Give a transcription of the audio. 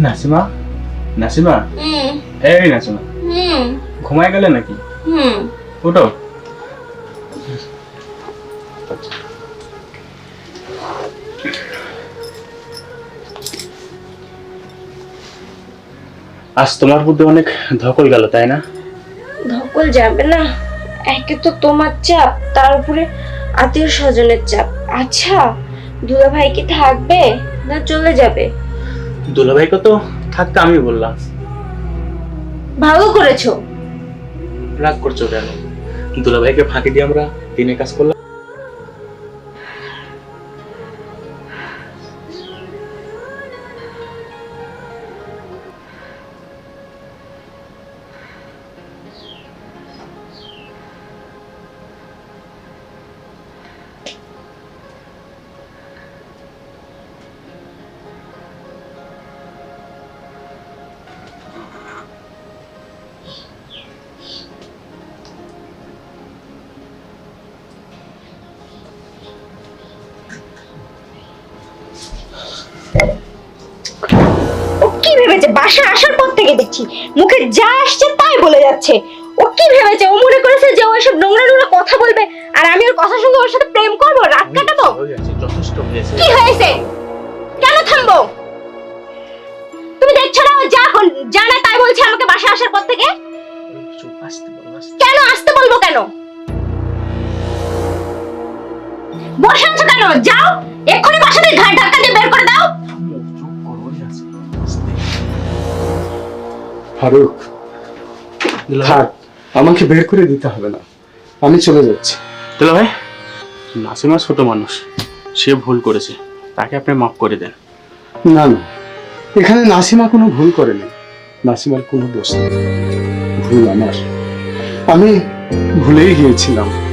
নাসিমা? নাসিমা? এই নাসিমা। হুম। ঘুমায় গেলে নাকি? ওটো আজ তোমার মধ্যে অনেক ধকল গেল তাই না? ধকল যাবে না। একে তো তোমার চাপ তার উপরে আত্মীয় স্বজনের চাপ। আচ্ছা দুলা ভাই কি থাকবে না চলে যাবে? দুলাভাইকে তো থাকতে আমি বললাম। ভালো করেছ। রাগ করছ কেন? দুলাভাইকে ফাঁকি দিয়ে আমরা দিনে কাজ করলাম। ও কি ভেবেছে? বাসা আসার পর থেকে দেখছি মুখে যা আসছে তাই বলে যাচ্ছে। ও কি ভেবেছে? ও মনে করেছে যে ও এসব নোংরা নোংরা কথা বলবে আর আমি ওর কথা শুনে ওর সাথে প্রেম করব? রাত কাটাবো? যথেষ্ট হয়েছে। কি হয়েছে? কেন থামবো? তুমি দেখছ না ও যা যা না তাই বলছে আমাকে বাসা আসার পর থেকে? কেন আসতে বলব কেন? বসে আছো কেন? যাও এক্ষুনি বাসা ফারুক থাক আমাকে বের করে দিতে হবে না। আমি চলে যাচ্ছি। দুলাভাই নাসিমা ছোট মানুষ সে ভুল করেছে। তাকে আপনি মাফ করে দেন। না না এখানে নাসিমা কোনো ভুল করেনি। নাসিমার কোনো দোষ নেই। ভুল আমার। আমি ভুলেই গিয়েছিলাম।